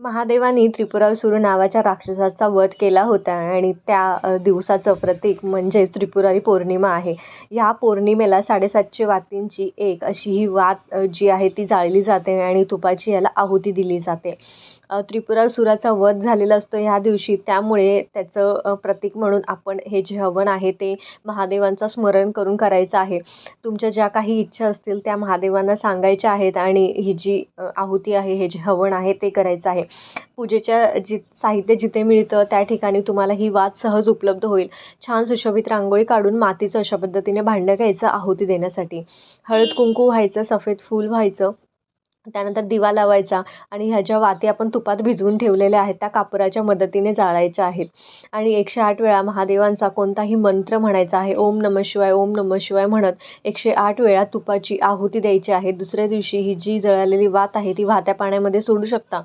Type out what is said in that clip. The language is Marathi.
महादेवानी त्रिपुरासुर नावाच्या राक्षसाचा वध केला होता आणि त्या दिवसाचं प्रतीक म्हणजे त्रिपुरारी पौर्णिमा आहे. ह्या पौर्णिमेला साडेसातशे वातींची एक अशी ही वात जी आहे ती जाळली जाते आणि तुपाची याला आहुती दिली जाते. त्रिपुरासुराचा वध झालेला असतो ह्या दिवशी. त्यामुळे त्याचं प्रतीक म्हणून आपण हे जे हवन आहे ते महादेवांचं स्मरण करून करायचं आहे. तुमच्या ज्या काही इच्छा असतील त्या महादेवांना सांगायच्या आहेत आणि ही जी आहुती आहे हे जे हवन आहे ते करायचं आहे. पूजेच्या जि साहित्य जिथे मिळतं त्या ठिकाणी तुम्हाला ही वात सहज उपलब्ध होईल. छान सुशोभित रांगोळी काढून मातीचं अशा पद्धतीने भांडं घ्यायचं आहुती देण्यासाठी. हळद कुंकू व्हायचं सफेद फूल व्हायचं त्यानंतर दिवा लावायचा आणि ह्या ज्या वाती आपण तुपात भिजवून ठेवलेल्या आहेत त्या कापराच्या मदतीने जाळायच्या आहेत. आणि एकशे आठ वेळा महादेवांचा कोणताही मंत्र म्हणायचा आहे ओम नम शिवाय ओम नम शिवाय म्हणत एकशे आठ वेळा तुपाची आहुती द्यायची आहे. दुसऱ्या दिवशी ही जी जळालेली वात आहे ती वाहत्या पाण्यामध्ये सोडू शकता.